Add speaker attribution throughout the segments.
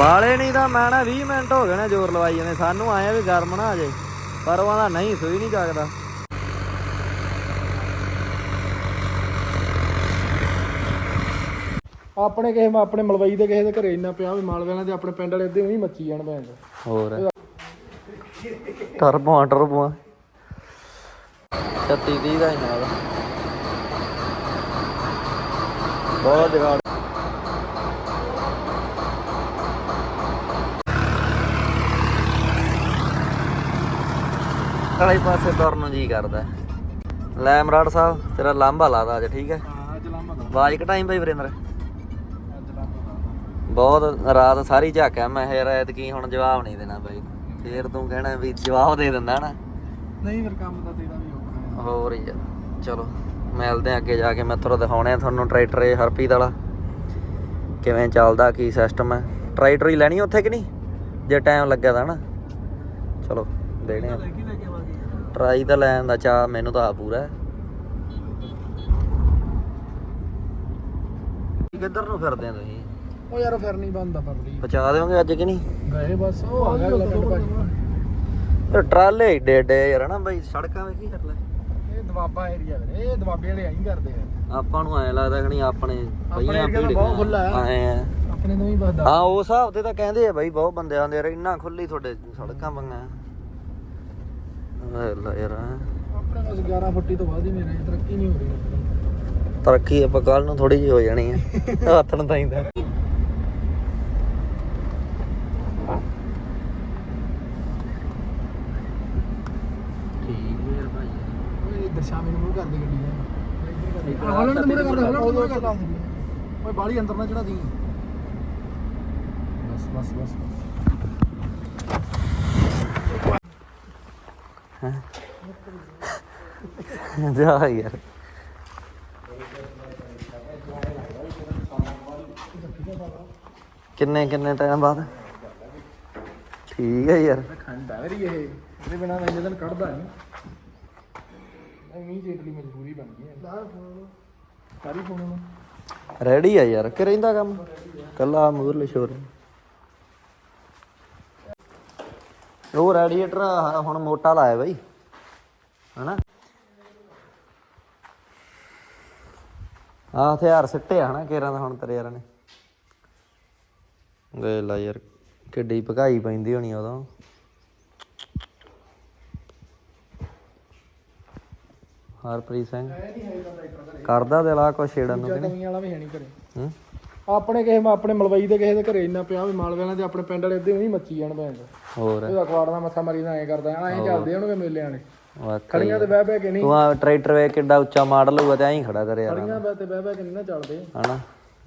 Speaker 1: ਬਾਲੇ ਨਹੀਂ ਤਾਂ ਮੈਂ ਨਾ 20 ਮਿੰਟ ਹੋ ਗਏ ਨੇ ਜ਼ੋਰ ਲਵਾਈ ਜਾਂਦੇ। ਸਾਨੂੰ ਆਇਆ ਵੀ ਗਰਮ ਨਾ ਆ ਜੇ ਪਰ ਉਹਦਾ ਨਹੀਂ ਸੂਈ ਨਹੀਂ ਜਾਗਦਾ।
Speaker 2: ਆਪਣੇ ਕਿਸੇ ਆਪਣੇ ਮਲਵਈ ਦੇ ਕਿਸੇ ਦੇ ਘਰੇ ਇੰਨਾ ਪਿਆ ਵੀ ਮਾਲਵਿਆਂ ਦੇ ਆਪਣੇ ਪਿੰਡ ਵਾਲੇ ਅੱਧੇ ਵੀ ਮੱਚੀ ਜਾਣ ਭੈਣ।
Speaker 1: ਹੋਰ। ਟਰਬੋ ਟਰਬੋ 36 30 ਦਾ ਹੀ ਨਾਲ। ਬਹੁਤ ਜਗਾੜ। ਕਾਲੇ ਪਾਸੇ ਤੁਰਨ ਨੂੰ ਜੀ ਕਰਦਾ। ਲੈ ਮਰਾੜ ਸਾਹਿਬ ਤੇਰਾ ਲਾਂਭਾ ਲਾਦਾ ਅੱਜ ਠੀਕ ਹੈ? ਆਵਾਜ਼ ਘਟਾਈ ਭਾਈ ਵਰਿੰਦਰ। ਬਹੁਤ ਰਾਤ ਸਾਰੀ ਝਾਕਿਆ ਮੈਂ ਇਹ ਰਾਤ ਕੀ ਹੁਣ ਜਵਾਬ ਨਹੀਂ ਦੇਣਾ ਬਾਈ। ਫੇਰ ਤੂੰ ਕਹਿਣਾ ਵੀ ਜਵਾਬ ਦੇ ਦਿੰਦਾ ਨਾ।
Speaker 2: ਨਹੀਂ ਫਿਰ ਕੰਮ ਤਾਂ ਤੇਰਾ ਵੀ ਔਖਾ ਹੈ।
Speaker 1: ਹੋਰ ਯਾਰ ਚਲੋ ਮਿਲਦੇ ਆ ਅੱਗੇ ਜਾ ਕੇ ਮੈਂ ਤੁਹਾਨੂੰ ਦਿਖਾਉਣੇ ਆ ਤੁਹਾਨੂੰ ਟਰੈਕਟਰ ਇਹ ਹਰਪ੍ਰੀਤ ਵਾਲਾ। ਕਿਵੇਂ ਚੱਲਦਾ ਕੀ ਸਿਸਟਮ ਹੈ। ਟਰੈਕਟਰ ਹੀ ਲੈਣੀ ਉੱਥੇ ਕਿ ਨਹੀਂ? ਜੇ ਟਾਈਮ ਲੱਗਿਆ ਤਾਂ ਨਾ। ਚਲੋ ਦੇਣੇ ਆ। ਟਰਾਈ ਤਾਂ ਲੈਣ ਦਾ ਚਾਹ ਮੈਨੂੰ ਤਾਂ ਆ ਪੂਰਾ। ਕਿੱਧਰ ਨੂੰ ਫਿਰਦੇ ਆ ਤੁਸੀਂ?
Speaker 2: ਉਹ ਯਾਰ ਫਿਰ ਨਹੀਂ ਬੰਦਾ ਪਰਲੀ।
Speaker 1: ਪਹੁੰਚਾ ਦਿਓਗੇ ਅੱਜ ਕਿ ਨਹੀਂ?
Speaker 2: ਗਏ ਬਸ ਉਹ ਆ ਗਿਆ ਪਿੰਡ ਭਾਜੀ
Speaker 1: ਇਹ ਟਰਾਲੇ ਏਡੇ ਏਡੇ ਯਾਰ ਨਾ ਬਈ? ਸੜਕਾਂ ਵੇ ਕੀ ਕਰ ਲੈ।
Speaker 2: ਇਹ ਦਵਾਬਾ ਏਰੀਆ ਵੀਰੇ ਇਹ ਦਵਾਬੇ ਵਾਲੇ ਆਈ ਕਰਦੇ ਆ।
Speaker 1: ਆਪਾਂ ਨੂੰ ਐ ਲੱਗਦਾ ਕਿ ਨਹੀਂ ਆਪਣੇ
Speaker 2: area ਤਾਂ ਬਹੁਤ ਖੁੱਲ੍ਹਾ ਹੈ।
Speaker 1: ਐਂ ਆ।
Speaker 2: ਆਪਣੇ ਨੂੰ ਹੀ ਬਸ ਦੱਸ
Speaker 1: ਹਾਂ ਉਸ ਹਿਸਾਬ ਤੇ ਤਾਂ ਕਹਿੰਦੇ ਆ ਬਾਈ ਬਹੁਤ ਬੰਦੇ ਆਉਂਦੇ ਯਾਰ ਇੰਨਾ ਖੁੱਲੀ ਤੁਹਾਡੇ ਸੜਕਾਂ ਬੰਗਾ ਲੈ ਯਾਰ
Speaker 2: ਆਪਣੇ ਬਸ 11 ਫੁੱਟੀ ਤੋਂ ਬਾਅਦ ਹੀ ਮੇਰੇ ਤਰੱਕੀ ਨਹੀਂ ਹੋ ਰਹੀ।
Speaker 1: ਤਰੱਕੀ ਆਪਾਂ ਕੱਲ ਨੂੰ ਥੋੜੀ ਜਿਹੀ ਹੋ ਜਾਣੀ ਆ। ਹੱਥ ਨੂੰ ਠੀਕ ਹੈ
Speaker 2: ਇੱਧਰ ਸ਼ਾਮੀ ਨੂੰ ਮੂੰਹ ਕਰਦੇ ਗੱਡੀ ਦਾ। ਹਾਲਣ ਦੇ ਮੂਹਰੇ ਕਰਦਾ ਹਾਲਣ ਦੇ ਮੂਹਰੇ ਕਰਦਾ। ਓਏ ਬਾਲੀ ਅੰਦਰ ਨਾ ਚੜਾ ਦੀ। ਬਸ ਬਸ ਬਸ।
Speaker 1: ਜਾ ਯਾਰ। ਕਿੰਨੇ ਕਿੰਨੇ ਟਾਈਮ ਬਾਅਦ? ਠੀਕ ਹੈ ਯਾਰ।
Speaker 2: ਖੰਡ ਆ ਮੇਰੀ ਇਹ। ਇਹਦੇ ਬਿਨਾ ਮੈਂ ਇਹਦੇ ਦਿਨ ਕੱਢਦਾ ਨਹੀਂ ਐਵੇਂ ਹੀ ਚੇਤਲੀ ਮਜਬੂਰੀ ਬਣ ਗਈ ਹੈ। ਲਾ ਫੋਨ ਨੂੰ
Speaker 1: ਰੈਡੀ ਆ। ਯਾਰ। ਕਿ ਰਹਿੰਦਾ ਕੰਮ। ਕੱਲਾ ਮੂਰਲੇ ਸ਼ੋਰ ਉਹ ਰੈਡੀਏਟਰ ਹੁਣ ਮੋਟਾ ਲਾਇਆ ਬਾਈ ਹਨਾ? ਆ ਹਥਿਆਰ ਸਿੱਟੇ ਹਨਾ ਕੇਰਾਂ ਦਾ ਹੁਣ ਤੇਰੇ ਯਾਰਾਂ ਨੇ। ਵੇ ਲਾ ਯਾਰ ਕਿੱਡੀ ਭਗਾਈ ਪੈਂਦੀ ਹੋਣੀ ਉਦੋਂ। ਹਰਪ੍ਰੀਤ ਸਿੰਘ ਕਰਦਾ ਦਿਲ ਆ ਕੁਛ ਛੇੜਨ ਨੂੰ ਕਿ ਨਹੀਂ?
Speaker 2: ਵਾਲਾ ਵੀ ਹੈ ਨਹੀਂ ਘਰੇ।
Speaker 1: ਹੂੰ?
Speaker 2: ਆਪਣੇ ਕਿਸੇ ਆਪਣੇ ਮਲਵਈ ਦੇ ਕਿਸੇ ਦੇ ਘਰੇ ਇੰਨਾ ਪਿਆ ਵੀ ਮਾਲਵਿਆਂ ਦੇ ਆਪਣੇ ਪਿੰਡ ਵਾਲੇ ਅੱਧੇ ਵੀ ਮੱਚੀ ਜਾਣ ਚੋ।
Speaker 1: ਹੋਰ।
Speaker 2: ਇਹ ਅਖਵਾੜ ਦਾ ਮੱਥਾ ਮਾਰੀ ਦਾ ਐਂ ਕਰਦਾ ਐਂ ਚੱਲਦੇ ਉਹਨੂੰ ਮੇਲਿਆਂ ਨੇ ਖੜੀਆਂ ਤੇ ਬਹਿ ਬਹਿ ਕੇ ਨਹੀਂ।
Speaker 1: ਤੂੰ ਆ ਟਰੈਕਟਰ ਵੇ ਕਿੱਡਾ ਉੱਚਾ ਮਾਡਲ ਹੋਊਗਾ ਤੇ ਐਂ ਹੀ ਖੜਾ ਕਰੇ ਯਾਰ
Speaker 2: ਖੜੀਆਂ ਬਹਿ ਤੇ ਬਹਿ ਬਹਿ ਕੇ ਨਹੀਂ ਨਾ ਚੱਲਦੇ।
Speaker 1: ਹਨਾ?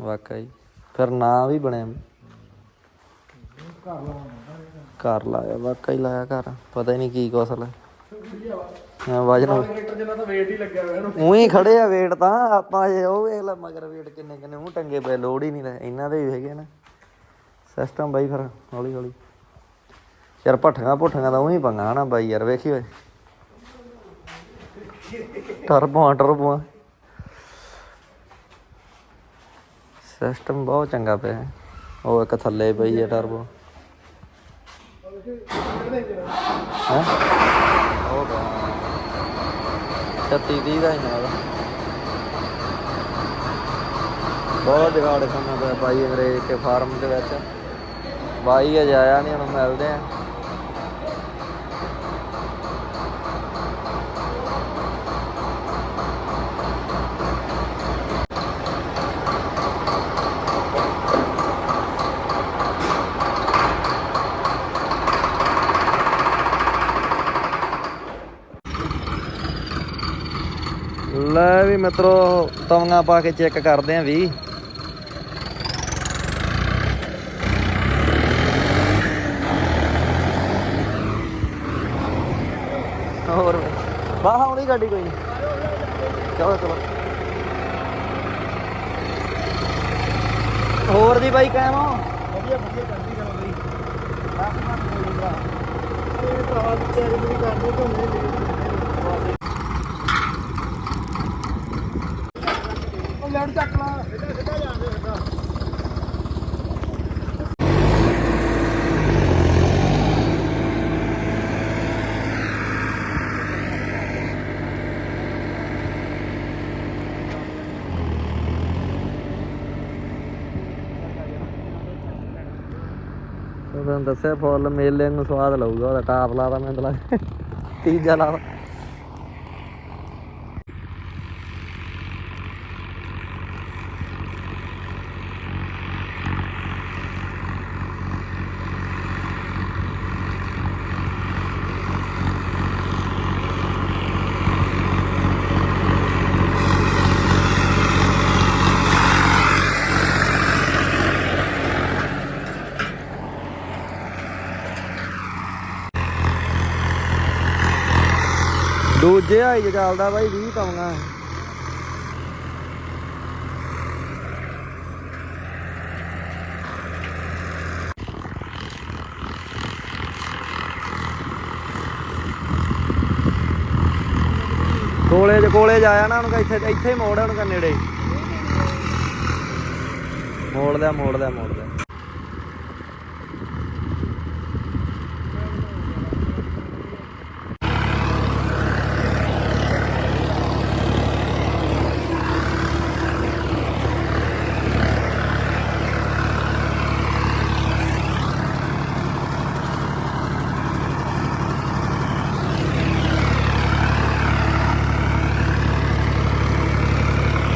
Speaker 1: ਵਾਕਈ। ਫਿਰ ਨਾਂ ਵੀ ਬਣਿਆ।
Speaker 2: ਘਰ ਲਾਉਣਾ।
Speaker 1: ਘਰ ਲਾਇਆ ਵਾਕਈ ਲਾਇਆ ਘਰ। ਪਤਾ ਹੀ ਨਹੀਂ ਕੀ ਕੌਸਲ ਹੈ ਹਾਂ ਵਜਨ
Speaker 2: ਟਰੈਕਟਰ ਜਿੰਨਾ ਤਾਂ ਵੇਟ ਹੀ ਲੱਗਿਆ ਹੋਇਆ ਇਹਨੂੰ।
Speaker 1: ਉਹੀ ਖੜੇ ਆ ਵੇਟ ਤਾਂ ਆਪਾਂ ਜੇ ਉਹ ਵੇਖ ਲੈ ਮਗਰ ਵੇਟ ਕਿੰਨੇ ਕਿੰਨੇ ਉਹ ਟੰਗੇ ਪਏ ਲੋੜ ਹੀ ਨਹੀਂ ਲੈ ਇਹਨਾਂ ਦੇ ਵੀ ਹੈਗੇ ਨਾ। ਸਿਸਟਮ ਬਾਈ ਫਿਰ ਹੌਲੀ ਹੌਲੀ। ਯਾਰ ਭੱਠੀਆਂ ਭੁੱਠੀਆਂ ਦਾ ਉਹੀ ਪੰਗਾ ਹਨਾ ਬਾਈ ਯਾਰ ਵੇਖੀ ਓਏ। ਟਰਬੋ ਟਰਬੋ ਸਿਸਟਮ ਬਹੁਤ ਚੰਗਾ ਪਿਆ ਹੈ। ਉਹ ਇੱਕ ਥੱਲੇ ਪਈ ਹੈ ਟਰਬੋ ਹੈ? 36 30 ਦਾ ਹੀ ਨਾਲ। ਬਹੁਤ ਜਗਾੜ ਖਾਨਾ ਪਿਆ ਬਾਈ ਅੰਗਰੇਜ਼ ਕੇ ਫਾਰਮ ਦੇ ਵਿੱਚ। ਬਾਈ ਅਜੇ ਆਇਆ ਨਹੀਂ ਹੁਣ ਮਿਲਦੇ ਆ। ਮਿੱਤਰੋ ਤਵੀਆਂ ਪਾ ਕੇ ਚੈੱਕ ਕਰਦੇ ਆਂ ਵੀ। ਹੋਰ ਬਾਹ ਆਉਣੀ ਗੱਡੀ ਕੋਈ ਚਲੋ ਚਲੋ। ਹੋਰ ਦੀ ਬਾਈ ਕਾਇਮ ਹੋ?
Speaker 2: ਵਧੀਆ ਵਧੀਆ ਕਰਦੀ ਗੱਲ ਬਈ। ਆਹ ਮਾਰ ਕੋਈ ਭਰਾ ਇਹ ਭਰਾ ਦੀ ਤਿਆਰੀ ਮੇਰੀ ਕਰਦੇ ਤੋਂ ਨਹੀਂ ਸਾਈਡ ਚੱਕ ਲਾ। ਸਿੱਧਾ ਸਿੱਧਾ ਜਾਂਦੇ ਸਿੱਧਾ
Speaker 1: ਤੁਹਾਨੂੰ ਦੱਸਿਆ ਫੁੱਲ ਮੇਲੇ ਨੂੰ ਸਵਾਦ ਲਊਗਾ, ਉਹਦਾ ਟਾਪ ਲਾਦਾ ਮੈਂ ਤਲਾ ਤੀਜਾ ਲਾਦਾ ਦੂਜੇ ਹਾਈ ਚ ਚੱਲਦਾ ਬਾਈ 20 ਪਾਉਂਗਾ। ਕੋਲੇ ਚ ਕੋਲੇ ਚ ਆਇਆ ਨਾ ਉਹਨੂੰ ਕਹ ਇੱਥੇ ਇੱਥੇ ਹੀ ਮੋੜ ਆ ਉਹਨੂੰ ਕਹ ਨੇੜੇ। ਮੋੜ ਲਿਆ ਮੋੜ ਲਿਆ ਮੋੜ ਲਿਆ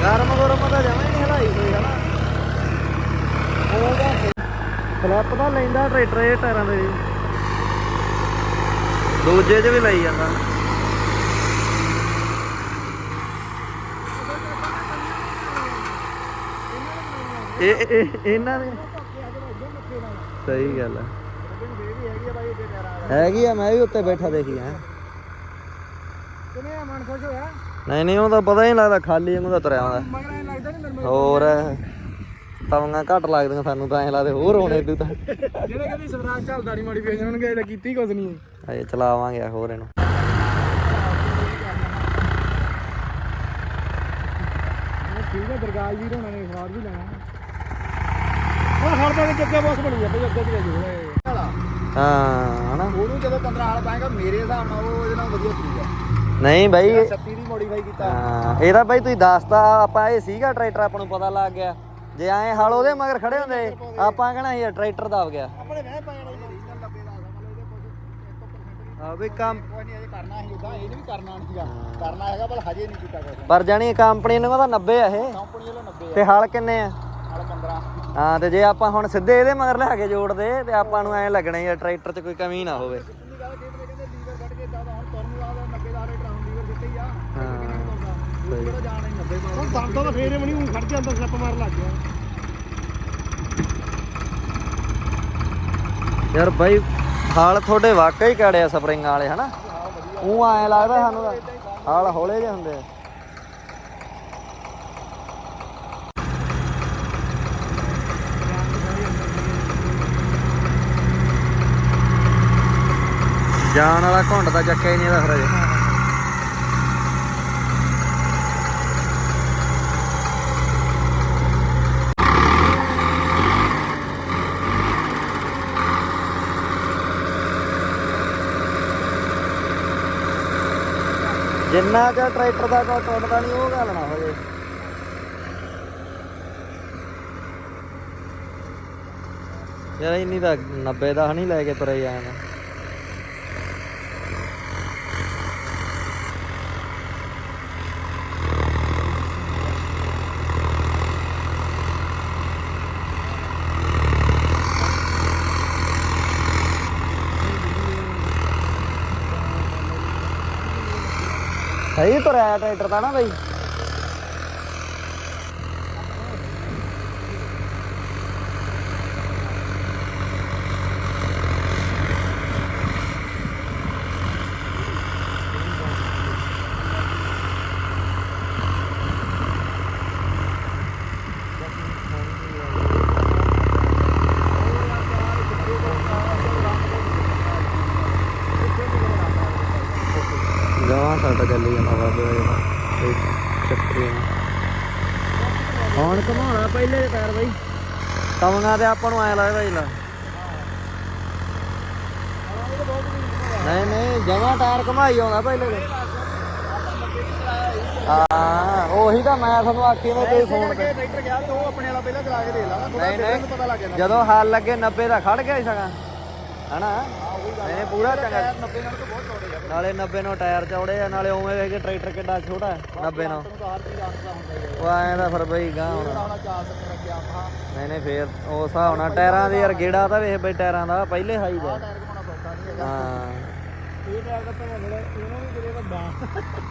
Speaker 1: ਗਰਮ ਗਰਮ ਤਾਂ ਜਮਾ ਹੀ ਨਹੀਂ ਹਲਾਈ ਕੋਈ ਹਨਾ ਉਹਦਾ ਫਲੱਪ ਤਾਂ ਲੈਂਦਾ ਟਰੈਕਟਰ ਇਹ ਟਾਇਰਾਂ ਦੇ। ਦੂਜੇ 'ਚ ਵੀ ਲਈ ਜਾਂਦਾ। ਇਹ ਇਹ- ਇਹਨਾਂ ਨੇ ਸਹੀ ਗੱਲ ਹੈ ਹੈਗੀ ਆ ਮੈਂ ਵੀ ਉੱਤੇ ਬੈਠਾ ਦੇਖੀ
Speaker 2: ਕਿਵੇਂ ਆ ਮਨ ਖੁਸ਼ ਹੋਇਆ?
Speaker 1: ਨਹੀਂ ਨਹੀਂ ਉਹ ਤਾਂ ਪਤਾ ਹੀ ਨਹੀਂ ਲੱਗਦਾ ਖਾਲੀ ਵਾਂਗੂ ਤਾਂ ਤੁਰਿਆ ਆਉਂਦਾ ਹੋਰ। ਤਵੀਆਂ ਘੱਟ ਲੱਗਦੀਆਂ ਸਾਨੂੰ ਤਾਂ ਐਂ ਲੱਗਦੇ ਹੋਰ ਹੋਣੇ ਤੂੰ ਤਾਂ।
Speaker 2: ਜਿਹੜੇ ਕਦੀ ਸਵਰਾਜ ਚੱਲਦਾ ਨਹੀਂ ਮੋਡੀਫਿਕੇਸ਼ਨ ਉਹਨਾਂ ਨੇ ਕੀਤੀ ਕੁਝ ਨਹੀਂ
Speaker 1: ਅਜੇ ਚਲਾਵਾਂਗੇ ਹੋਰ ਇਹਨੂੰ।
Speaker 2: ਠੀਕ ਹੈ ਦਰਗਾਹ ਜੀ ਹੋਣਾ ਨੇ ਸਵਾਦ ਵੀ ਲੈਣਾ। ਹੁਣ ਹੜਦਾ ਦੇ ਜੱਗੇ ਬੋਸ ਬਣੀ ਆ ਬਈ ਅੱਗੇ ਦੀ ਜੀ
Speaker 1: ਹਾਂ ਹਨਾ।
Speaker 2: ਉਹਨੂੰ ਜਦੋਂ 15 ਹਾਲ ਪਾਏਗਾ ਮੇਰੇ ਹਿਸਾਬ ਨਾਲ ਉਹ ਇਹਦੇ ਨਾਲ ਵਧੀਆ ਚੀਜ਼ ਆ।
Speaker 1: ਨਹੀਂ ਬਾਈ।
Speaker 2: 36 ਦੀ ਮੋਡੀਫਾਈ ਕੀਤਾ।
Speaker 1: ਹਾਂ ਇਹਦਾ ਬਾਈ ਤੁਸੀਂ ਦੱਸਤਾ ਆਪਾਂ ਇਹ ਸੀਗਾ ਟਰੈਕਟਰ ਆਪਾਂ ਨੂੰ ਪਤਾ ਲੱਗ ਗਿਆ। ਜੇ ਐਂ ਹਲ ਉਹਦੇ ਮਗਰ ਖੜੇ ਹੁੰਦੇ ਆਪਾਂ ਕਹਣਾ ਇਹ ਟਰੈਕਟਰ ਦਬ ਗਿਆ।
Speaker 2: ਆਪਣੇ ਵਹਿ ਪਾਇਆ ਨਹੀਂ ਰੀਜਨਲ 90 ਦਾ ਮਤਲਬ ਇਹਦੇ ਕੁਝ 1%
Speaker 1: ਆ ਵੀ ਕੰਮ
Speaker 2: ਕੋਈ ਨਹੀਂ ਅਜੇ ਕਰਨਾ ਸੀ ਉਦਾਂ ਇਹ ਵੀ ਕਰਨਾ ਨਹੀਂ ਸੀਗਾ। ਕਰਨਾ ਹੈਗਾ ਪਰ ਹਜੇ ਨਹੀਂ ਕੀਤਾ ਕੁਝ
Speaker 1: ਪਰ ਜਾਣੀ ਕੰਪਨੀ ਨੂੰ ਉਹਦਾ 90 ਆ ਇਹ।
Speaker 2: ਕੰਪਨੀ ਵੱਲੋਂ 90
Speaker 1: ਤੇ ਹਲ ਕਿੰਨੇ ਆ?
Speaker 2: 15
Speaker 1: ਹਾਂ ਤੇ ਜੇ ਆਪਾਂ ਹੁਣ ਸਿੱਧੇ ਇਹਦੇ ਮਗਰ ਲਿਆ ਕੇ ਜੋੜਦੇ ਤੇ ਆਪਾਂ ਨੂੰ ਐਂ ਲੱਗਣਾ ਯਾਰ ਟਰੈਕਟਰ 'ਚ ਕੋਈ ਕਮੀ ਨਾ ਹੋਵੇ
Speaker 2: ਕਿੰਨੀ ਗੱਲ ਕਹਿੰਦੇ ਕਹਿੰਦੇ ਲੀਵਰ ਕੱਢ ਕੇ ਇਦਾਂ ਦਾ ਹੁਣ ਤੁਰਨ ਨੂੰ ਆਦਾ 90 ਦਾ ਰੇਟ ਰਾਉਂਡ ਲੀਵਰ ਦਿੱਤੇ ਹੀ ਆ
Speaker 1: ਹਾਂ
Speaker 2: ਉਹ ਕਿਹੜਾ ਜਾਣ ਨਹੀਂ 90 ਦਾ ਫੇਰ ਵੀ ਨਹੀਂ ਖੜ ਜਾਂਦਾ ਸਲਿੱਪ ਮਾਰ ਲੱਗ ਗਿਆ।
Speaker 1: ਯਾਰ ਬਾਈ, ਹਾਲ ਤੁਹਾਡੇ ਵਾਕਈ ਕੜਿਆ ਸਪਰਿੰਗਾਂ ਵਾਲੇ, ਹਨਾ? ਉਹ ਐਂ ਲੱਗਦਾ ਸਾਨੂੰ ਤਾਂ, ਹਾਲ ਹੌਲੇ ਜਿਹੇ ਹੁੰਦੇ ਆ। ਜਾਣ ਵਾਲਾ ਘੁੰਡ ਦਾ ਚੱਕਿਆ ਹੀ ਨਹੀਂ ਇਹਦਾ ਫਿਰ ਅਜੇ ਜਿੰਨਾ ਕਿ ਟਰੈਕਟਰ ਦਾ ਕੋਈ ਟੁੱਟਦਾ ਨਹੀਂ ਉਹ ਗੱਲ ਨਾ ਹੋਵੇ। ਯਾਰ ਇੰਨੀ ਤਾਂ 90 ਦਾ ਨਹੀਂ ਲੈ ਕੇ ਤੁਰੇ ਜਾਣਾ। ਸਹੀ ਤੁਰਿਆ ਟਰੈਕਟਰ ਤਾਂ ਨਾ ਬਈ ਜਵਾਂ ਸਾਡਾ ਚੱਲੀ ਜਾਂਦਾ ਬਾਬੇ ਦਾ ਇਹ ਚੱਕਰੀ ਹੁਣ ਘਮਾਉਣਾ ਪਹਿਲੇ ਦੇ ਟਾਇਰ ਬਈ ਤਵੀਆਂ ਤੇ ਆਪਾਂ ਨੂੰ ਐ ਲੱਗਦਾ ਹੀ ਲਾ। ਨਹੀਂ ਨਹੀਂ, ਜਮਾਂ ਟਾਇਰ ਘਮਾਈ ਆਉਂਦਾ ਪਹਿਲੇ ਦੇ ਹਾਂ, ਉਹੀ ਤਾਂ ਮੈਂ ਤੁਹਾਨੂੰ ਆਖੀ ਮੈਂ ਕੋਈ ਫੋਨ ਤੇ
Speaker 2: ਟਰੈਕਟਰ ਗਿਆ ਤੇ ਉਹ ਆਪਣੇ ਵਾਲਾ ਪਹਿਲਾਂ ਚਲਾ ਕੇ ਦੇ ਲਾ
Speaker 1: ਨਹੀਂ ਨਹੀਂ,
Speaker 2: ਜਦੋਂ
Speaker 1: ਹਾਲ ਲੱਗੇ 90 ਦਾ ਖੜ ਗਿਆ ਸੀ ਸਗਾ ਹਨਾ? ਇਹਨੇ ਪੂਰਾ ਚੰਗਾ।
Speaker 2: 90 ਨਾਲ ਤਾਂ ਬਹੁਤ ਚੌੜੇ ਆ
Speaker 1: ਨਾਲੇ 90 ਨੂੰ ਟਾਇਰ ਚੌੜੇ ਆ, ਨਾਲੇ ਉਵੇਂ ਵੇਖ ਕੇ ਟਰੈਕਟਰ ਕਿੱਡਾ ਛੋਟਾ ਹੈ 90 ਨੂੰ।
Speaker 2: ਤੈਨੂੰ ਤਾਂ
Speaker 1: ਉਹ ਐਂ ਦਾ ਫਿਰ ਬਈ ਗਾਂ ਹੁਣ। ਨਹੀਂ ਨਹੀਂ ਫੇਰ ਉਸ ਹਿਸਾਬ ਨਾਲ ਟਾਇਰਾਂ ਦੇ ਯਾਰ ਗੇੜਾ ਤਾਂ ਵੇਖ ਬਈ ਟਾਇਰਾਂ ਦਾ ਪਹਿਲੇ ਹਾਈ ਦਾ।
Speaker 2: ਟਾਇਰ ਘਮਾਉਣਾ ਸੌਖਾ ਨਹੀਂ ਹੈਗਾ।
Speaker 1: ਹਾਂ।
Speaker 2: ਇਹ ਟਾਇਰ ਦਾ ਤਾਂ ਹੁਣ ਇਹਨਾਂ ਨੂੰ ਕਿਤੇ ਵੱਡਾ।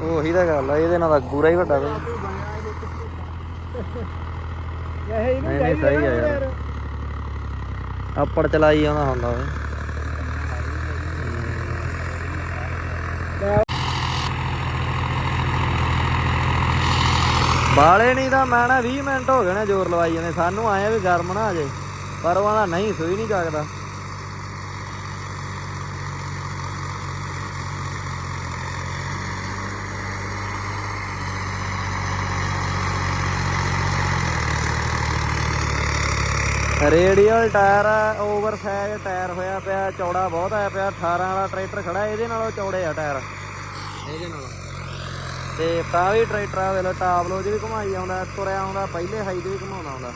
Speaker 1: ਉਹੀ ਤਾਂ ਗੱਲ ਆ ਇਹਦੇ ਨਾਲ ਤਾਂ ਪੂਰਾ ਹੀ ਵੱਡਾ ਬਈ।
Speaker 2: ਬਣਿਆ ਇਹ ਇਹਨੂੰ
Speaker 1: ਨਹੀਂ, ਨਹੀਂ, ਸਹੀ ਆ ਯਾਰ। ਆਪੜ ਚਲਾਈ ਆਉਂਦਾ ਹੁੰਦਾ ਓਏ ਬਾਲੇ ਨਹੀਂ ਤਾਂ ਮੈਂ ਨਾ 20 ਮਿੰਟ ਹੋ ਗਏ ਨੇ ਜ਼ੋਰ ਲਵਾਈ ਜਾਂਦੇ। ਸਾਨੂੰ ਆਇਆ ਵੀ ਗਰਮ ਨਾ ਅਜੇ ਪਰ ਉਹਦਾ ਨਹੀਂ, ਸੂਈ ਨਹੀਂ ਜਾਗਦਾ। Radial tyre over size tyre ਹੋਇਆ ਪਿਆ, ਚੌੜਾ ਬਹੁਤ ਆਇਆ ਪਿਆ। 18 ਵਾਲਾ ਟਰੈਕਟਰ ਖੜਾ, ਇਹਦੇ ਨਾਲੋਂ ਚੌੜੇ ਆ ਟਾਇਰ। ਇਹਦੇ ਨਾਲੋਂ। ਤੇ ਤਾਂ ਵੀ ਟਰੈਕਟਰ ਆ ਵੇਲੇ ਟਾਪ ਲੋ ਵੀ ਘੁਮਾਈ ਆਉਂਦਾ, ਤੁਰਿਆ ਆਉਂਦਾ, ਪਹਿਲੇ ਹਾਈ ਤੇ ਵੀ ਘੁਮਾਉਣਾ ਆਉਂਦਾ।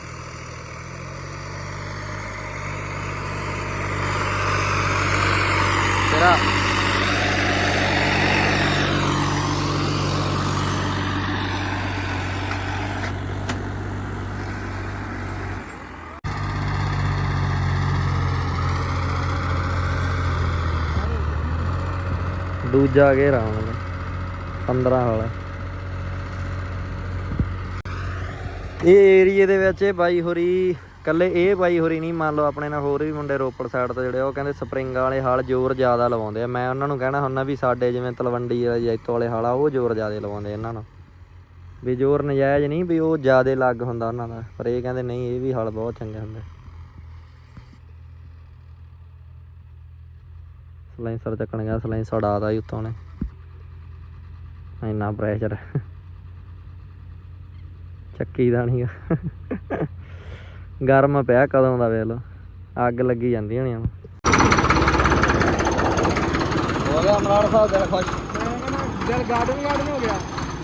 Speaker 1: ਤੇਰਾ ਦੂਜਾ ਘੇਰਾ ਹੁਣ। 15 ਵਾਲਾ ਇਹ ਏਰੀਏ ਦੇ ਵਿੱਚ ਇਹ ਬਾਈ ਹੋਰੀ ਕੱਲੇ ਇਹ ਬਾਈ ਹੋਰੀ ਨਹੀਂ, ਮੰਨ ਲਓ ਆਪਣੇ ਨਾਲ ਹੋਰ ਵੀ ਮੁੰਡੇ ਰੋਪੜ ਸਾਈਡ ਤੋਂ ਜਿਹੜੇ ਉਹ ਕਹਿੰਦੇ ਸਪਰਿੰਗ ਵਾਲੇ ਹਾਲ ਜ਼ੋਰ ਜ਼ਿਆਦਾ ਲਵਾਉਂਦੇ ਆ। ਮੈਂ ਉਹਨਾਂ ਨੂੰ ਕਹਿਣਾ ਹੁੰਦਾ ਵੀ ਸਾਡੇ ਜਿਵੇਂ ਤਲਵੰਡੀ ਵਾਲੇ, ਜੈਤੋ ਵਾਲੇ ਹਾਲ ਆ, ਉਹ ਜ਼ੋਰ ਜ਼ਿਆਦਾ ਲਵਾਉਂਦੇ ਇਹਨਾਂ ਨੂੰ। ਵੀ ਜ਼ੋਰ ਨਜਾਇਜ਼ ਨਹੀਂ, ਵੀ ਉਹ ਜ਼ਿਆਦਾ ਲੱਗ ਹੁੰਦਾ ਉਹਨਾਂ ਦਾ, ਪਰ ਇਹ ਕਹਿੰਦੇ ਨਹੀਂ, ਇਹ ਵੀ ਹਾਲ ਬਹੁਤ ਚੰਗੇ ਹੁੰਦੇ। ਸਲਾਈਸਰ ਚੱਕਣ ਗਿਆ, ਸਲਾਈਸਰ ਆਦਾ ਹੀ ਉੱਤੋਂ ਨੇ ਇੰਨਾ ਪ੍ਰੈਸ਼ਰ ਚੱਕੀ ਦਾ ਨਹੀਂ। ਗਰਮ ਪਿਆ ਕਦੋਂ ਦਾ ਵੇਖ ਲੋ ਅੱਗ ਲੱਗੀ ਜਾਂਦੀ ਹੋਣੀ ਹੁਣ ਹੋ ਗਿਆ ਅਮਰਾੜ ਸਾਹਿਬ ਦਿਲ ਖੁਸ਼।
Speaker 2: ਮੈਂ ਕਹਿੰਦਾ ਦਿਲ ਗਾਰਡਨ ਗਾਰਡਨ ਹੋ ਗਿਆ।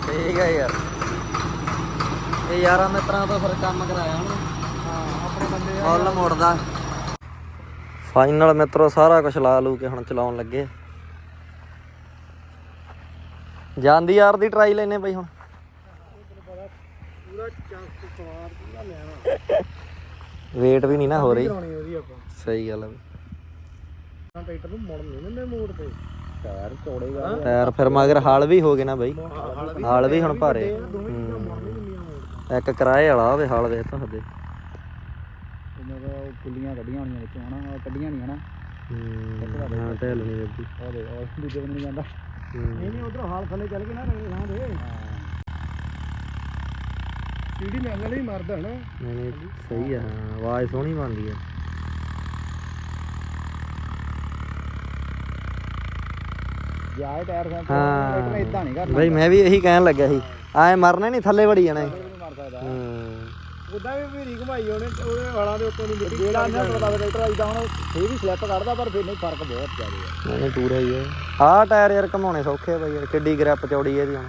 Speaker 1: ਠੀਕ ਹੈ ਯਾਰ। ਇਹ ਯਾਰਾਂ ਮਿੱਤਰਾਂ ਤੋਂ ਫਿਰ ਕੰਮ ਕਰਾਇਆ ਹੁਣ
Speaker 2: ਹਾਂ ਆਪਣੇ ਬੰਦੇ
Speaker 1: ਮੁੱਲ ਮੋੜਦਾ। ਫਾਈਨਲ ਮਿੱਤਰੋ ਸਾਰਾ ਕੁਝ ਲਾ ਲੂ ਕੇ ਹੁਣ ਚਲਾਉਣ ਲੱਗੇ ਜਾਂਦੀ ਯਾਰ ਦੀ ਟਰਾਈ ਲੈਨੇ ਬਈ ਹੁਣ।
Speaker 2: ਪੂਰਾ ਚਾਂਸ ਸਵਾਰ ਪੂਰਾ ਲੈਣਾ
Speaker 1: ਵੇਟ ਵੀ ਨਹੀਂ ਨਾ ਹੋ ਰਹੀ।
Speaker 2: ਕਰਾਉਣੀ ਉਹਦੀ ਆਪਾਂ
Speaker 1: ਸਹੀ ਗੱਲ ਹੈ
Speaker 2: ਤਾਂ ਟਰੈਕਟਰ ਨੂੰ ਮੁੜ ਨਹੀਂ ਦਿੰਦੇ ਮੋੜ ਤੇ ਟਾਇਰ ਚੌੜੇ ਗਾ
Speaker 1: ਟਾਇਰ ਫਿਰ ਮਗਰ ਹਲ ਵੀ ਹੋ ਗਏ ਨਾ ਬਈ।
Speaker 2: ਹਾਲ ਵੀ
Speaker 1: ਹਲ ਵੀ ਹੁਣ ਭਾਰੇ।
Speaker 2: ਦੋਵੇਂ ਚੀਜ਼ਾਂ ਮੁੜ ਨਹੀਂ ਦਿੰਦੀਆਂ ਮੋੜ
Speaker 1: ਇੱਕ ਕਿਰਾਏ ਵਾਲਾ ਹੋਵੇ ਹਲ ਵੇ ਤਾਂ ਹਦੇ
Speaker 2: ਇਹਨਾਂ ਦਾ ਉਹ ਕੁੱਲੀਆਂ ਕੱਢੀਆਂ ਹੋਣੀਆਂ ਵਿੱਚੋਂ ਹਨਾ ਉਹ ਕੱਢੀਆਂ ਨਹੀਂ ਹਨਾ
Speaker 1: ਹਾਂ, ਢੇਲ ਨਹੀਂ ਬੱਦੀ
Speaker 2: ਉਹਦੇ ਉਹ ਦੂਜੇ ਬੰਦੇ ਨੂੰ ਜਾਂਦਾ ਨਹੀਂ ਨਹੀਂ ਉਧਰ ਹਾਲ ਥੱਲੇ ਚੱਲ ਕੇ ਨਾ ਰੰਗ ਥਾਂ ਦੇ ਸੀੜੀ ਨਾਲ ਨਾਲ ਹੀ ਮਾਰਦਾ ਹਨਾ।
Speaker 1: ਨਹੀਂ ਨਹੀਂ ਸਹੀ ਆ ਹਾਂ ਆਵਾਜ਼ ਸੋਹਣੀ ਬਣਦੀ ਹੈ
Speaker 2: ਜਾਏ ਟਾਇਰ ਸਾਂ
Speaker 1: ਹਾਂ।
Speaker 2: ਇਦਾਂ ਨਹੀਂ ਕਰਨਾ।
Speaker 1: ਬਈ ਮੈਂ ਵੀ ਇਹੀ ਕਹਿਣ ਲੱਗਿਆ ਸੀ ਐ ਮਰਨਾ ਨਹੀਂ ਥੱਲੇ ਵੜੀ ਜਾਣਾ ਹੂੰ।
Speaker 2: ਉਦਾਂ ਵੀ ਵੀਰੀ ਘਮਾਈ ਉਹਨੇ ਉਹਦੇ ਵਾਲਾਂ ਦੇ ਉੱਤੋਂ ਨਹੀਂ ਮਿੱਟੀ। ਜਿਹੜਾ ਨਾ ਪਤਾ ਟਰੈਕਟਰ ਆਈਦਾ ਹੁਣ ਫੇਰ ਵੀ ਸਲਿੱਪ ਕੱਢਦਾ ਪਰ ਫਿਰ ਨਹੀਂ ਫ਼ਰਕ ਬਹੁਤ ਜ਼ਿਆਦਾ ਹੈ
Speaker 1: ਨਹੀਂ ਨਹੀਂ ਪੂਰਾ ਹੀ ਹੈ ਆਹ ਟਾਇਰ ਯਾਰ ਘਮਾਉਣੇ ਸੌਖੇ ਆ ਬਈ ਯਾਰ ਕਿੱਡੀ ਗ੍ਰਿਪ ਚੌੜੀ ਇਹਦੀ ਹੁਣ।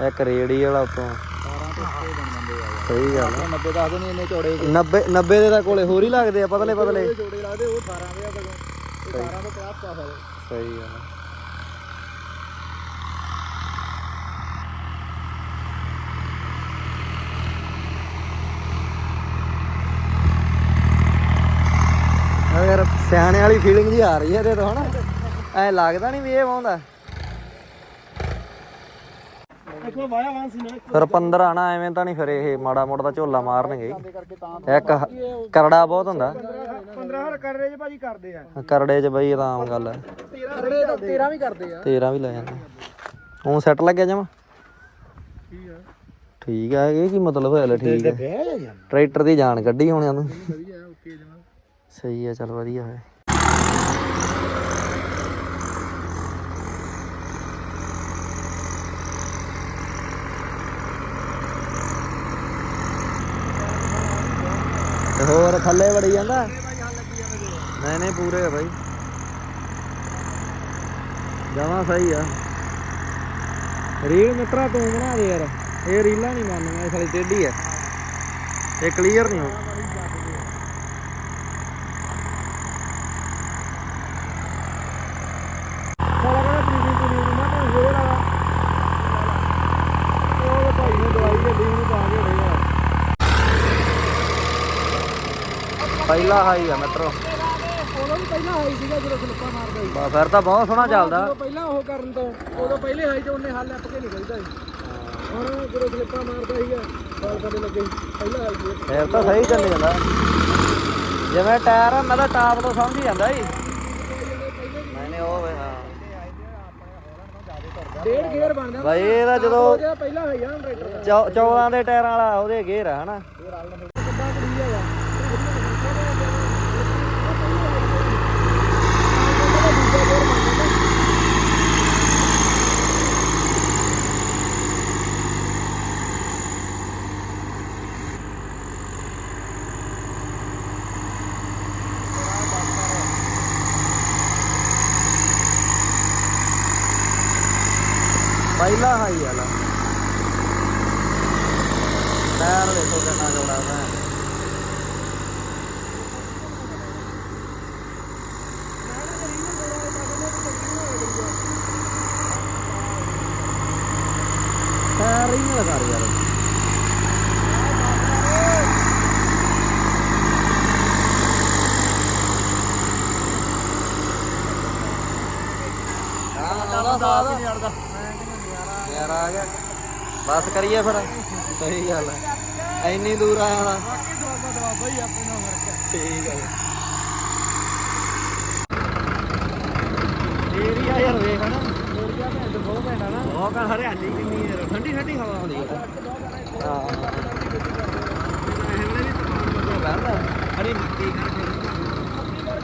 Speaker 1: ਇੱਕ ਰੇੜੀ ਵਾਲਾ ਉਤੋਂ।
Speaker 2: 12 ਤੋਂ ਉੱਤੇ ਬਣ ਜਾਂਦੇ ਆ ਯਾਰ।
Speaker 1: ਸਹੀ ਗੱਲ ਆ।
Speaker 2: 90 ਦੱਸਦੇ ਨਹੀਂ ਇੰਨੇ ਚੌੜੇ
Speaker 1: 90 90 ਦੇ ਤਾਂ ਕੋਲੇ ਹੋਰ ਹੀ ਲੱਗਦੇ ਆ ਪਤਲੇ ਪਤਲੇ।
Speaker 2: ਚੌੜੇ ਲੱਗਦੇ ਉਹ 18 ਦੇ ਆ ਸਗੋਂ ਇਹ 12 ਤੋਂ 50 ਪਾ ਸਕਦੇ
Speaker 1: ਸਹੀ ਗੱਲ ਆ। ਆਹ ਯਾਰ ਸਿਆਣੇ ਵਾਲੀ ਫੀਲਿੰਗ ਜੀ ਆ ਰਹੀ ਹੈ ਇਹਦੇ ਤੋਂ ਹਨਾ? ਐ ਲੱਗਦਾ ਨਹੀਂ ਵੀ ਇਹ ਵਾਉਂਦਾ
Speaker 2: ਇੱਕ ਵਾਰ ਵਾਇਆ ਵਾਂ ਸੀ ਨਾ
Speaker 1: ਫਿਰ 15 ਨਾ ਐਵੇਂ ਤਾਂ ਨਹੀਂ ਫਿਰ ਇਹ ਮਾੜਾ ਮੋੜਾ ਤਾਂ ਝੋਲਾ ਮਾਰਨਗੇ
Speaker 2: ਤਾਂ
Speaker 1: ਇੱਕ ਕਰੜਾ ਬਹੁਤ ਹੁੰਦਾ।
Speaker 2: 15 ਹਰ ਕਰ ਰਹੇ ਜੇ ਭਾਜੀ ਕਰਦੇ ਆ।
Speaker 1: ਕਰੜੇ 'ਚ ਬਈ ਇਹ ਤਾਂ ਆਮ ਗੱਲ ਹੈ।
Speaker 2: 13 13 ਵੀ ਕਰਦੇ ਆ।
Speaker 1: 13 ਵੀ ਲੈ ਜਾਂਦੇ। ਉਹ ਸੈੱਟ ਲੱਗਿਆ ਜਮਾ?
Speaker 2: ਠੀਕ ਆ।
Speaker 1: ਠੀਕ ਹੈ ਇਹ ਕੀ ਮਤਲਬ ਹੋਇਆ ਲੈ ਠੀਕ ਹੈ। ਟਰੈਕਟਰ ਦੀ ਜਾਨ ਕੱਢੀ ਹੋਣਿਆਂ ਨੂੰ
Speaker 2: ਵਧੀਆ ਓਕੇ ਜਮਾ।
Speaker 1: ਸਹੀ ਹੈ ਚੱਲ ਵਧੀਆ ਹੋਇਆ। ਹੋਰ ਥੱਲੇ ਵੜੀ ਜਾਂਦਾ? ਨਹੀਂ ਨਹੀਂ, ਪੂਰੇ ਆ ਬਾਈ। ਜਮਾ ਸਹੀ ਆ। ਰੀਲ ਮਿੱਤਰਾ ਤੂੰ ਬਣਾ ਦੇ ਯਾਰ। ਇਹ ਰੀਲਾਂ ਨਹੀਂ ਮੰਨਦੀਆਂ ਇਹ ਸਾਲੀ ਟੇਢੀ ਆ। ਇਹ ਕਲੀਅਰ ਨਹੀਂ ਹੋ ਪਹਿਲਾ ਹਾਈ ਆ ਮਿੱਤਰੋ।
Speaker 2: ਉਦੋਂ ਵੀ ਪਹਿਲਾਂ ਹਾਈ ਸੀਗਾ ਜਦੋਂ ਸਲਿੱਪਾਂ ਮਾਰਦਾ ਸੀ
Speaker 1: ਬਾ ਫਿਰ ਤਾਂ ਬਹੁਤ ਸੋਹਣਾ ਚੱਲਦਾ।
Speaker 2: ਜਦੋਂ ਪਹਿਲਾਂ ਉਹ ਕਰਨ ਤੋਂ ਉਦੋਂ ਪਹਿਲੇ ਹਾਈ ਤੇ ਉਹਨੇ ਹੱਲ ਲੱਪ ਕੇ ਨਿਕਲਦਾ ਸੀ। ਹੁਣ ਜਦੋਂ ਸਲਿੱਪਾਂ ਮਾਰਦਾ ਸੀਗਾ ਬਾਲ ਕਦੇ ਲੱਗੇ ਪਹਿਲਾਂ ਹਾਈ ਸੀ
Speaker 1: ਫਿਰ ਤਾਂ ਸਹੀ ਚੱਲ ਜਾਂਦਾ। ਜਿਵੇਂ ਟਾਇਰ ਆ ਮੈਂ ਤਾਂ ਟਾਪ ਤੋਂ ਸਮਝ ਹੀ ਜਾਂਦਾ ਸੀ ਨਹੀਂ ਨਹੀਂ ਉਹ ਵੇ, ਹਾਂ।
Speaker 2: ਡੇਢ ਗੇਅਰ ਬਣ ਜਾਂਦਾ।
Speaker 1: ਬਾਈ ਇਹਦਾ ਜਦੋਂ
Speaker 2: ਉਹਦਾ ਪਹਿਲਾਂ ਹਾਈ ਆ ਟਰੈਕਟਰ ਦਾ।
Speaker 1: 14 ਦੇ ਟਾਇਰਾਂ ਵਾਲਾ ਉਹਦੇ ਗੇਅਰ ਆ ਹਨਾ
Speaker 2: ਕਿੱਦਾਂ ਕੁੜੀ ਹੈਗਾ
Speaker 1: ਪਹਿਲਾ ਹਾਈ ਵਾਲਾ ਟਾਇਰ ਦੇਖੋ ਕਿੰਨਾ ਚੌੜਾ ਹੈ ਹੀ ਨਹੀਂ ਕਰ ਯਾਰ। ਯਾਰ ਆ ਗਿਆ। ਬਸ ਕਰੀਏ ਫਿਰ। ਸਹੀ ਗੱਲ ਹੈ ਇੰਨੀ ਦੂਰ ਆਇਆ ਦਾ
Speaker 2: ਬਾਈ ਆਪਣੇ ਨਾਲ ਫ਼ਰਕ ਹੈ
Speaker 1: ਠੀਕ ਹੈ ਏਰੀਆ ਯਾਰ ਵੇਖ ਨਾ।
Speaker 2: ਹੋਰ ਕਿਆ ਭੈਣ ਬਹੁਤ ਭੈਣਾ ਨਾ।
Speaker 1: ਬਹੁਤ ਹਰਿਆਲੀ ਕਿੰਨੀ ਹੈ ਠੰਡੀ ਠੰਡੀ ਹਵਾ ਆਉਂਦੀ ਹੈ ਹਾਂ। ਹਰੀ ਮੱਕੀ ਕਰਕੇ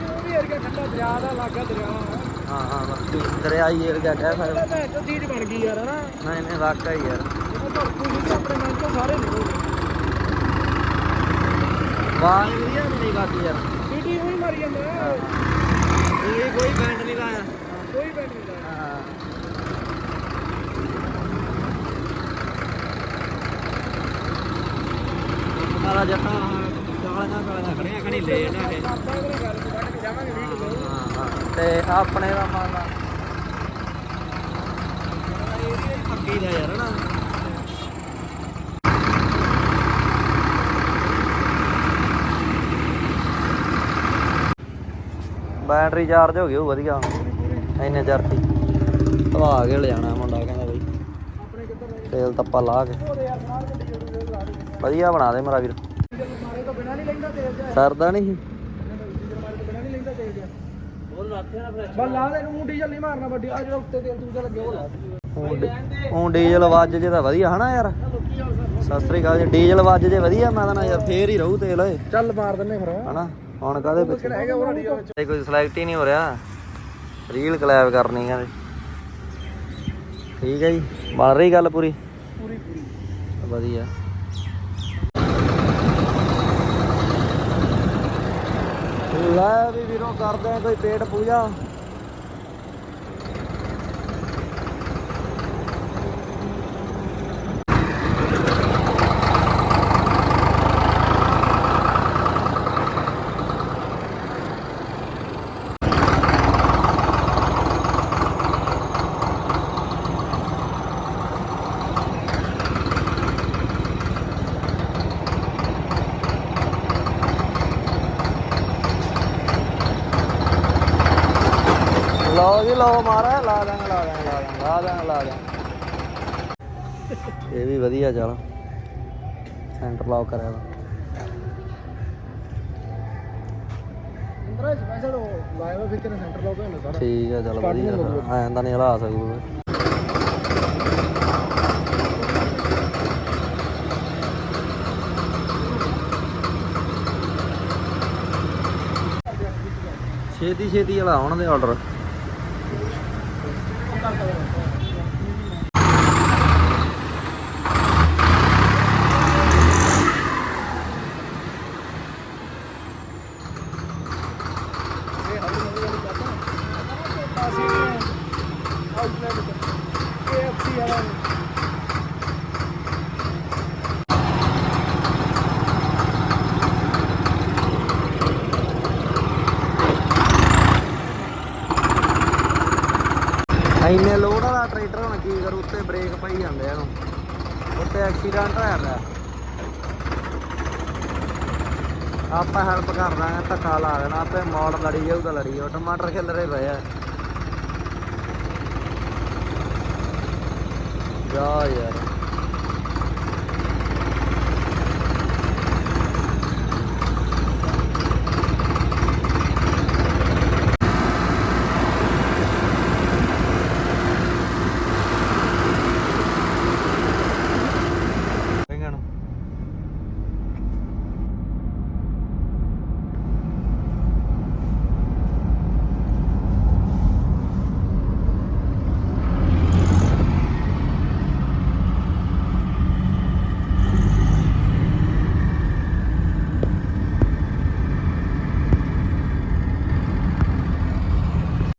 Speaker 2: ਉਹ ਵੀ ਏਰੀਆ ਠੰਡਾ ਦਰਿਆ ਦਾ ਲਾਗਾ ਦਰਿਆ
Speaker 1: ਹਾਂ ਹਾਂ ਮੱਕੀ ਦਰਿਆਈ ਏਰੀਆ ਕਹਿ ਸਕਦੇ
Speaker 2: ਭੈਣ ਤੋਂ ਚੀਜ਼ ਬਣ ਗਈ ਯਾਰ ਹਨਾ?
Speaker 1: ਨਹੀਂ ਨਹੀਂ ਵਾਕਾ ਹੀ ਯਾਰ।
Speaker 2: ਉਹ ਧਰਤੀ ਸੀ ਆਪਣੇ ਮਨ ਤੋਂ ਸਾਰੇ ਨਿਕਲ ਗਏ।
Speaker 1: ਬਣੀ ਬਾਕੀ ਯਾਰ।
Speaker 2: ਮਾਰੀ ਜਾਂਦਾ।
Speaker 1: ਕੋਈ ਬੈਂਡ ਨਹੀਂ ਲਾਇਆ।
Speaker 2: ਕੋਈ ਨਹੀਂ ਜਾਂਦਾ
Speaker 1: ਹਾਂ ਜੱਟਾ ਕਾਲੀਆਂ ਕਾਲੀਆਂ ਖੜੀਆਂ ਖੜੀ ਲੇਟ ਆ ਇਹ।
Speaker 2: ਤੇ
Speaker 1: ਆਪਣੇ ਦਾ ਮੰਨ ਲਾ ਪੱਕੀ ਦਾ ਯਾਰ ਨਾ। ਬੈਟਰੀ ਚਾਰਜ ਹੋ ਗਈ ਉਹ ਵਧੀਆ। ਇੰਨੇ ਚਰਤੀ ਦੀ। ਧਵਾ ਕੇ ਲਿਆਣਾ ਮੁੰਡਾ ਕਹਿੰਦਾ ਬਈ। ਤੇਲ ਤੱਪਾ ਲਾ ਕੇ
Speaker 2: ਉਹਦੇ ਯਾਰ ਨਾਲ ਗੱਡੀ ਜਦੋਂ ਲਾ ਦੇ
Speaker 1: ਵਧੀਆ ਬਣਾ ਦੇ ਮੇਰਾ ਵੀਰ। ਸਰਦਾ ਨਹੀਂ
Speaker 2: ਆ
Speaker 1: ਹੁਣ ਡੀਜ਼ਲ ਵੱਜ ਜੇ ਤਾਂ ਵਧੀਆ ਹਨਾ ਯਾਰ।
Speaker 2: ਆ
Speaker 1: ਸਤਿ ਸ੍ਰੀ ਅਕਾਲ ਜੀ ਡੀਜ਼ਲ ਵੱਜ ਜੇ ਵਧੀਆ ਮੈਂ ਤਾਂ ਯਾਰ ਫੇਰ ਹੀ ਰਹੂ ਤੇਲ। ਏ
Speaker 2: ਚੱਲ ਮਾਰ ਦਿੰਨੇ ਫਿਰ।
Speaker 1: ਹਨਾ? ਹੁਣ ਕਾਦੇ ਪਿੱਛੇ ਕੋਈ ਸਿਲੈਕਟ ਹੀ ਨਹੀਂ ਹੋ ਰਿਹਾ। ਰੀਲ ਕਲੈਬ ਕਰਨੀ ਕਹਿੰਦੇ ਠੀਕ ਹੈ ਜੀ ਬਣ ਰਹੀ ਗੱਲ ਪੂਰੀ?
Speaker 2: ਪੂਰੀ ਪੂਰੀ।
Speaker 1: ਵਧੀਆ। ਲੈ ਵੀ ਵੀਰੋਂ ਕਰਦੇ ਆ ਕੋਈ ਪੇਟ ਪੂਜਾ। ਲਓ ਜੀ ਲਓ ਮਾਰਾ ਲਾ ਦਾਂਗੇ ਲਾ ਦਾਂਗੇ ਲਾ ਦਾਂਗੇ ਲਾ ਦਾਂਗੇ ਲਾ ਦਾਂਗੇ ਇਹ ਵੀ ਵਧੀਆ ਚੱਲ। ਸੈਂਟਰ ਲੌਕ ਕਰਿਆ ਵਾ। ਠੀਕ ਆ ਚੱਲ ਵਧੀਆ। ਐਂ ਤਾਂ ਨਹੀਂ ਹਲਾ ਸਕੂਗਾ ਛੇਤੀ ਛੇਤੀ ਹਲਾ ਆਉਣ ਦੇ ਆਰਡਰ
Speaker 2: ਇਹ ਹੌਲੀ ਹੌਲੀ ਵਾਲੀ ਕਰਦਾ ਅਸੀਂ ਆਊਟਲੈਟ KFC ਵਾਲਾ
Speaker 1: ਇੰਨੇ ਲੋਡ ਵਾਲਾ ਟਰੈਕਟਰ ਹੁਣ ਕੀ ਕਰੂ, ਉੱਤੇ ਬ੍ਰੇਕ ਪਈ ਜਾਂਦੇ ਆ ਇਹਨੂੰ। ਉੱਤੇ ਐਕਸੀਡੈਂਟ ਹੋਇਆ ਪਿਆ। ਆਪਾਂ ਹੈਲਪ ਕਰ ਦਾਂਗੇ, ਧੱਕਾ ਲਾ ਦੇਣਾ, ਆਪੇ ਮੋੜ ਲੜੀ ਜਾਊਗਾ, ਲੜੀ ਜਾਊ ਟਮਾਟਰ ਖਿਲਰੇ ਪਏ ਆ। ਜਾ ਯਾਰ।